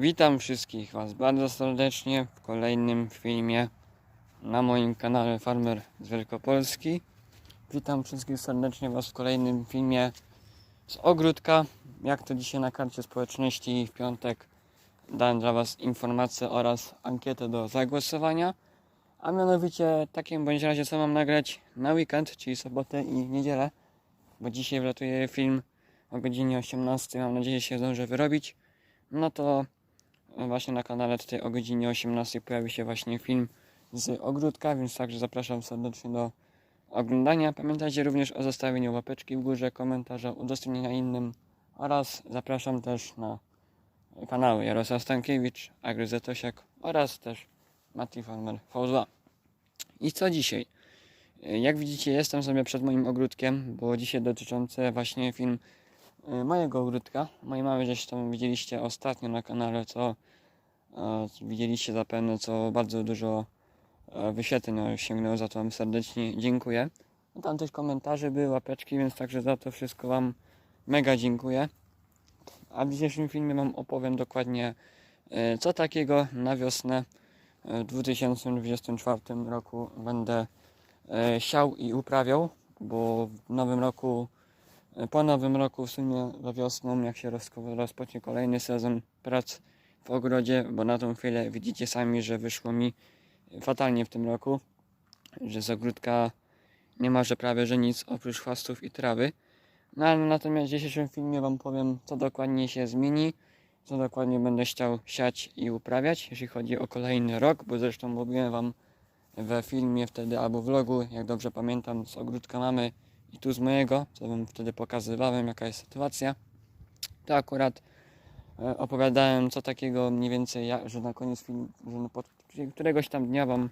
Witam wszystkich Was bardzo serdecznie w kolejnym filmie na moim kanale Farmer z Wielkopolski. Witam wszystkich serdecznie Was w kolejnym filmie z ogródka. Jak to dzisiaj na karcie społeczności w piątek dałem dla Was informację oraz ankietę do zagłosowania. A mianowicie takim bądź razie co mam nagrać na weekend, czyli sobotę i niedzielę, bo dzisiaj wlatuje film o godzinie 18. Mam nadzieję, że się zdążę wyrobić. No to właśnie na kanale tutaj o godzinie 18 pojawi się właśnie film z ogródka, więc także zapraszam serdecznie do oglądania. Pamiętajcie również o zostawieniu łapeczki w górze, komentarza, udostępnienia innym oraz zapraszam też na kanały Jarosław Stankiewicz, Agry Zetosiak oraz też Mati Farmer V2. I co dzisiaj? Jak widzicie jestem sobie przed moim ogródkiem, było dzisiaj dotyczące właśnie film mojego ogródka. Mojej mamy żeś tam widzieliście ostatnio na kanale, co e, widzieliście zapewne, co bardzo dużo e, wyświetleń osiągnęło, za to Wam serdecznie dziękuję. No, tam też komentarze były, łapeczki, więc także za to wszystko Wam mega dziękuję. A w dzisiejszym filmie Wam opowiem dokładnie e, co takiego na wiosnę w 2024 roku będę siał i uprawiał, bo w nowym roku po nowym roku, w sumie we wiosną, jak się roz- rozpocznie kolejny sezon prac w ogrodzie, bo na tą chwilę widzicie sami, że wyszło mi fatalnie w tym roku, że z ogródka nie ma, że prawie że nic oprócz chwastów i trawy. No ale natomiast w dzisiejszym filmie Wam powiem, co dokładnie się zmieni, co dokładnie będę chciał siać i uprawiać, jeśli chodzi o kolejny rok, bo zresztą mówiłem Wam we filmie wtedy albo vlogu, jak dobrze pamiętam, z ogródka mamy i tu z mojego, co wam wtedy pokazywałem, jaka jest sytuacja, to akurat e, opowiadałem co takiego mniej więcej, że na koniec film, że no pod któregoś tam dnia wam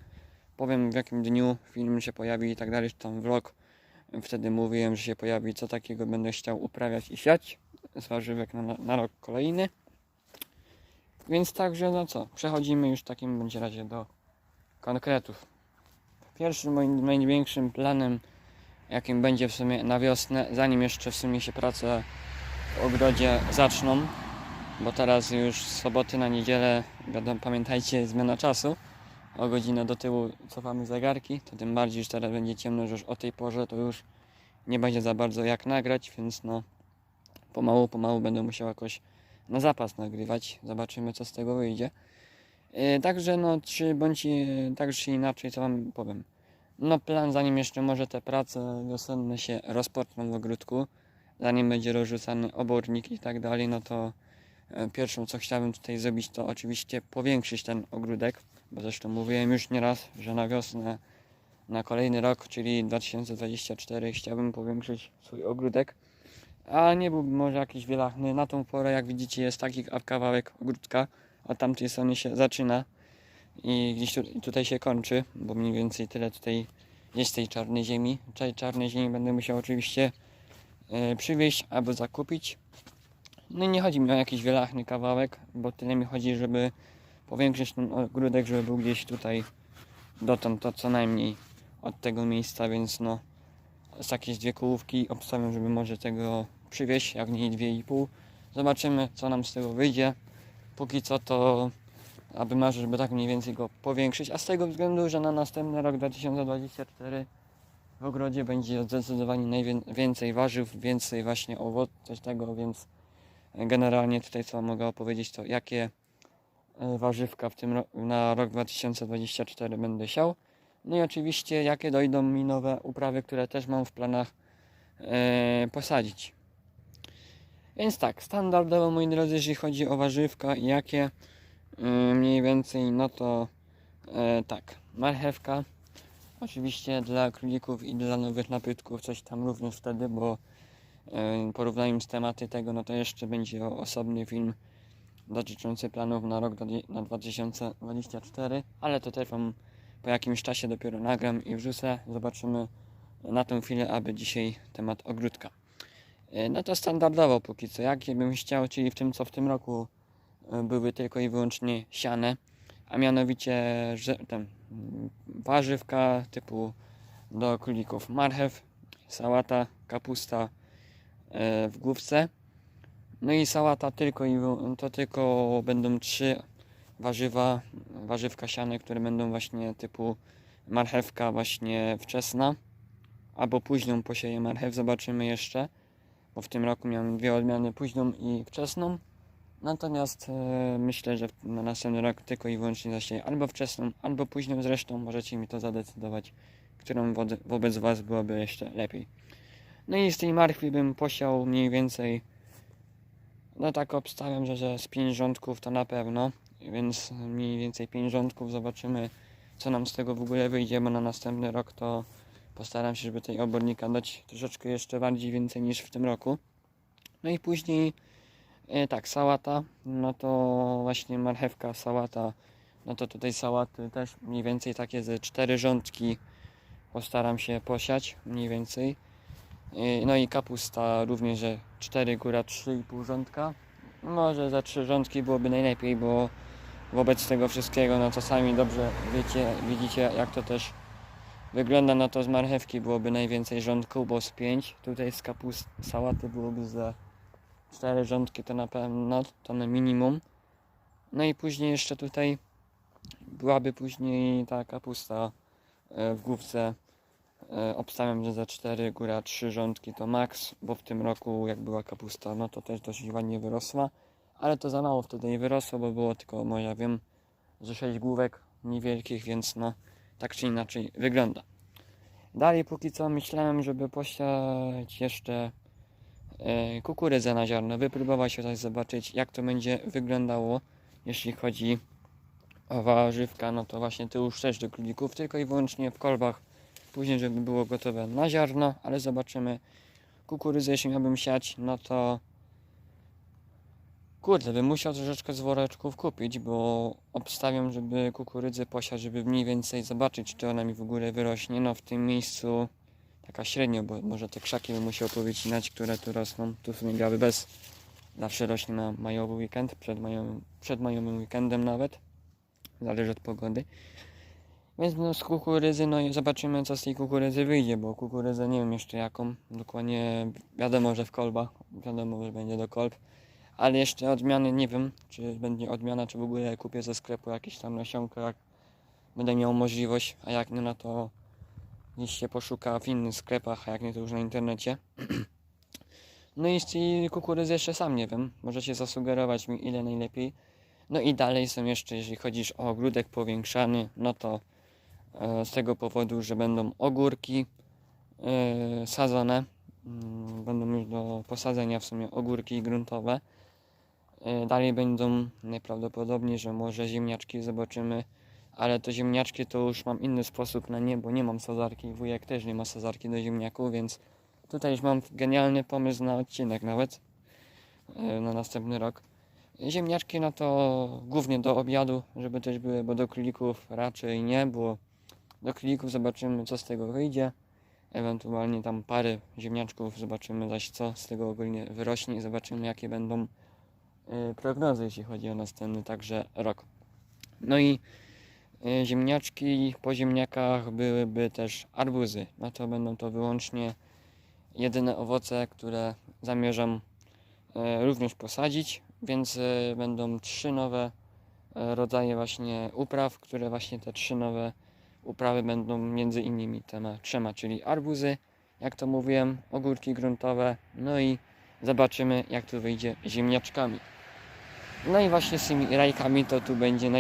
powiem w jakim dniu film się pojawi i tak dalej, czy tam vlog. Wtedy mówiłem, że się pojawi, co takiego będę chciał uprawiać i siać z warzywek na, na rok kolejny. Więc także, no co, przechodzimy już w takim bądź razie do konkretów. Pierwszym moim największym planem jakim będzie w sumie na wiosnę, zanim jeszcze w sumie się prace w ogrodzie zaczną, bo teraz już z soboty na niedzielę, wiadomo, pamiętajcie, zmiana czasu, o godzinę do tyłu cofamy zegarki, to tym bardziej, że teraz będzie ciemno, że już o tej porze to już nie będzie za bardzo jak nagrać, więc no pomału, pomału będę musiał jakoś na zapas nagrywać, zobaczymy co z tego wyjdzie. Yy, Także no, czy bądź yy, tak czy inaczej, co wam powiem. No plan, zanim jeszcze może te prace wiosenne się rozpoczną w ogródku, zanim będzie rozrzucany obornik i tak dalej, no to e, pierwszą co chciałbym tutaj zrobić to oczywiście powiększyć ten ogródek, bo zresztą mówiłem już nieraz, że na wiosnę, na kolejny rok, czyli 2024 chciałbym powiększyć swój ogródek, a nie byłby może jakiś wielachny, na tą porę jak widzicie jest taki kawałek ogródka, a tamtej strony się zaczyna i gdzieś tu, tutaj się kończy, bo mniej więcej tyle tutaj jest tej czarnej ziemi. Czarnej ziemi będę musiał oczywiście e, przywieźć albo zakupić. No i nie chodzi mi o jakiś wielachny kawałek, bo tyle mi chodzi, żeby powiększyć ten ogródek, żeby był gdzieś tutaj dotąd to co najmniej od tego miejsca, więc no z jakieś dwie kołówki obstawiam, żeby może tego przywieźć, jak nie dwie i pół. Zobaczymy co nam z tego wyjdzie. Póki co to aby marzę, żeby tak mniej więcej go powiększyć, a z tego względu, że na następny rok 2024 w ogrodzie będzie zdecydowanie najwięcej warzyw, więcej właśnie owoców, tego, więc generalnie tutaj co mogę opowiedzieć to jakie e, warzywka w tym na rok 2024 będę siał. No i oczywiście jakie dojdą mi nowe uprawy, które też mam w planach e, posadzić. Więc tak, standardowo moi drodzy, jeżeli chodzi o warzywka i jakie mniej więcej, no to e, tak, marchewka. Oczywiście dla królików i dla nowych napytków coś tam również wtedy, bo e, porównując tematy tego, no to jeszcze będzie osobny film dotyczący planów na rok na 2024, ale to też Wam po jakimś czasie dopiero nagram i wrzucę. Zobaczymy na tą chwilę, aby dzisiaj temat ogródka. No to standardowo póki co, jakie bym chciał, czyli w tym co w tym roku były tylko i wyłącznie siane, a mianowicie że, mm, warzywka typu do królików marchew, sałata, kapusta e, w główce, No i sałata tylko i to tylko będą trzy warzywa, warzywka siane, które będą właśnie typu marchewka właśnie wczesna, albo późną posieję marchew, zobaczymy jeszcze, bo w tym roku miałem dwie odmiany, późną i wczesną. Natomiast e, myślę, że na następny rok tylko i wyłącznie zasieję albo wczesną, albo późną. Zresztą możecie mi to zadecydować, którą wod- wobec Was byłoby jeszcze lepiej. No i z tej marchwi bym posiał mniej więcej, no tak obstawiam, że, że z 5 rządków to na pewno, więc mniej więcej 5 rządków zobaczymy, co nam z tego w ogóle wyjdzie, bo na następny rok to postaram się, żeby tej obornika dać troszeczkę jeszcze bardziej więcej niż w tym roku. No i później tak, sałata, no to właśnie marchewka, sałata, no to tutaj sałaty też mniej więcej takie ze cztery rządki postaram się posiać, mniej więcej. E, No i kapusta również, że 4 góra 3,5 rządka. Może za 3 rządki byłoby najlepiej, bo wobec tego wszystkiego, no to sami dobrze wiecie, widzicie jak to też wygląda, no to z marchewki byłoby najwięcej rządków, bo z 5, tutaj z kapust sałaty byłoby za cztery rządki to na pewno, to na minimum. No i później jeszcze tutaj byłaby później ta kapusta e, w główce. E, Obstawiam, że za 4, góra 3 rządki to maks, bo w tym roku jak była kapusta, no to też dość ładnie wyrosła. Ale to za mało wtedy nie wyrosło, bo było tylko, może wiem, że 6 główek niewielkich, więc no tak czy inaczej wygląda. Dalej póki co myślałem, żeby posiać jeszcze kukurydzę na ziarno, wypróbować coś, zobaczyć jak to będzie wyglądało, jeśli chodzi o warzywka, no to właśnie już też do królików, tylko i wyłącznie w kolbach, później żeby było gotowe na ziarno, ale zobaczymy kukurydzę, jeśli miałbym siać, no to kurde, bym musiał troszeczkę z woreczków kupić, bo obstawiam, żeby kukurydzę posiać, żeby mniej więcej zobaczyć, czy ona mi w ogóle wyrośnie, no w tym miejscu taka średnio, bo może te krzaki bym musiał powycinać, które tu rosną. Tu w sumie bez zawsze rośnie na majowy weekend, przed, majowym, przed majowym weekendem nawet. Zależy od pogody. Więc no z kukurydzy, no i zobaczymy co z tej kukurydzy wyjdzie, bo kukurydzę nie wiem jeszcze jaką. Dokładnie wiadomo, że w kolbach, wiadomo, że będzie do kolb. Ale jeszcze odmiany nie wiem, czy będzie odmiana, czy w ogóle kupię ze sklepu jakieś tam nasionka, jak będę miał możliwość, a jak nie, no to gdzieś się poszuka w innych sklepach, a jak nie to już na internecie. No i kukurydzy jeszcze sam nie wiem. Możecie zasugerować mi ile najlepiej. No i dalej są jeszcze, jeżeli chodzi o ogródek powiększany, no to e, z tego powodu, że będą ogórki e, sadzone. Mm, Będą już do posadzenia w sumie ogórki gruntowe. E, dalej będą najprawdopodobniej, że może ziemniaczki zobaczymy ale to ziemniaczki to już mam inny sposób na nie, bo nie mam sadzarki, wujek też nie ma sadzarki do ziemniaków, więc tutaj już mam genialny pomysł na odcinek nawet e, na następny rok. Ziemniaczki no to głównie do obiadu, żeby też były, bo do królików raczej nie, bo do królików zobaczymy co z tego wyjdzie. Ewentualnie tam parę ziemniaczków zobaczymy zaś co z tego ogólnie wyrośnie i zobaczymy jakie będą e, prognozy jeśli chodzi o następny także rok. No i ziemniaczki, po ziemniakach byłyby też arbuzy. No to będą to wyłącznie jedyne owoce, które zamierzam e, również posadzić, więc e, będą trzy nowe rodzaje właśnie upraw, które właśnie te trzy nowe uprawy będą między innymi tema trzema, czyli arbuzy, jak to mówiłem, ogórki gruntowe, no i zobaczymy jak to wyjdzie ziemniaczkami. No i właśnie z tymi rajkami to tu będzie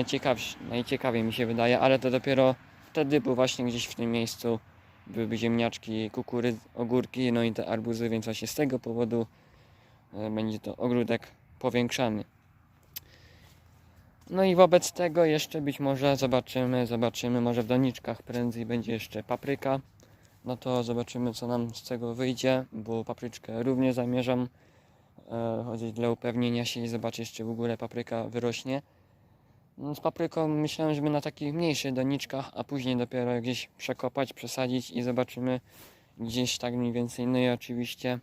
najciekawiej mi się wydaje, ale to dopiero wtedy, bo właśnie gdzieś w tym miejscu byłyby ziemniaczki, kukurydz, ogórki, no i te arbuzy, więc właśnie z tego powodu e, będzie to ogródek powiększany. No i wobec tego jeszcze być może zobaczymy, zobaczymy, może w doniczkach prędzej będzie jeszcze papryka. No to zobaczymy co nam z tego wyjdzie, bo papryczkę również zamierzam e, chodzić dla upewnienia się i zobaczyć, czy w ogóle papryka wyrośnie. No, z papryką myślałem, żeby na takich mniejszych doniczkach, a później dopiero gdzieś przekopać, przesadzić i zobaczymy gdzieś tak mniej więcej. No i oczywiście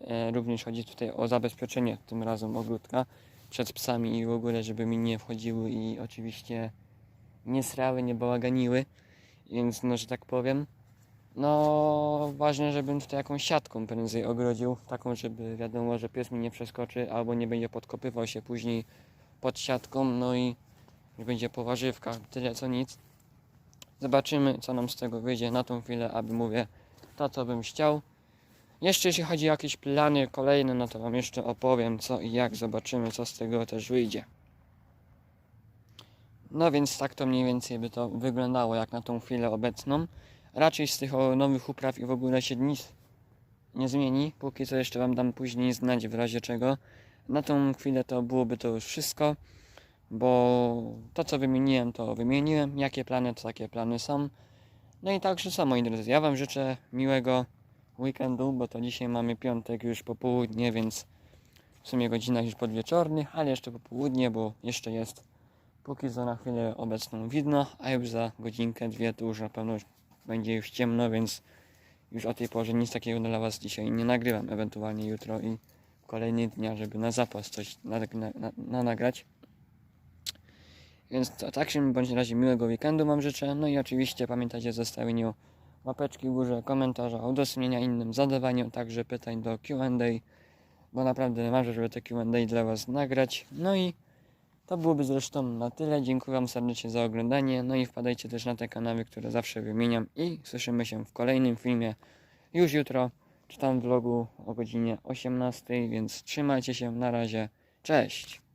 e, również chodzi tutaj o zabezpieczenie tym razem ogródka przed psami i w ogóle, żeby mi nie wchodziły i oczywiście nie srały, nie bałaganiły. Więc no, że tak powiem. No, ważne, żebym tutaj jakąś siatką prędzej ogrodził, taką, żeby wiadomo, że pies mi nie przeskoczy albo nie będzie podkopywał się później pod siatką, no i będzie po warzywkach, tyle co nic. Zobaczymy, co nam z tego wyjdzie na tą chwilę, aby mówię to, co bym chciał. Jeszcze jeśli chodzi o jakieś plany kolejne, no to Wam jeszcze opowiem co i jak, zobaczymy, co z tego też wyjdzie. No więc tak to mniej więcej by to wyglądało jak na tą chwilę obecną. Raczej z tych nowych upraw i w ogóle się nic nie zmieni. Póki co jeszcze Wam dam później znać w razie czego. Na tą chwilę to byłoby to już wszystko, bo to co wymieniłem to wymieniłem. Jakie plany to takie plany są. No i także co moi drodzy, ja Wam życzę miłego weekendu, bo to dzisiaj mamy piątek już popołudnie, więc w sumie godzinach już podwieczornych, ale jeszcze popołudnie, bo jeszcze jest póki co na chwilę obecną widno, a już za godzinkę, dwie to już na pewno będzie już ciemno, więc już o tej porze nic takiego dla Was dzisiaj nie nagrywam, ewentualnie jutro i kolejny dnia, żeby na zapas coś na, na, na, na nagrać. Więc to, tak się bądź razie miłego weekendu Wam życzę. No i oczywiście pamiętajcie o zostawieniu łapeczki w górze, komentarza, udostępnienia innym, zadawaniu także pytań do Q&A, bo naprawdę marzę, żeby te Q&A dla Was nagrać. No i to byłoby zresztą na tyle. Dziękuję Wam serdecznie za oglądanie. No i wpadajcie też na te kanały, które zawsze wymieniam. I słyszymy się w kolejnym filmie już jutro, czy tam vlogu o godzinie 18. Więc trzymajcie się. Na razie. Cześć.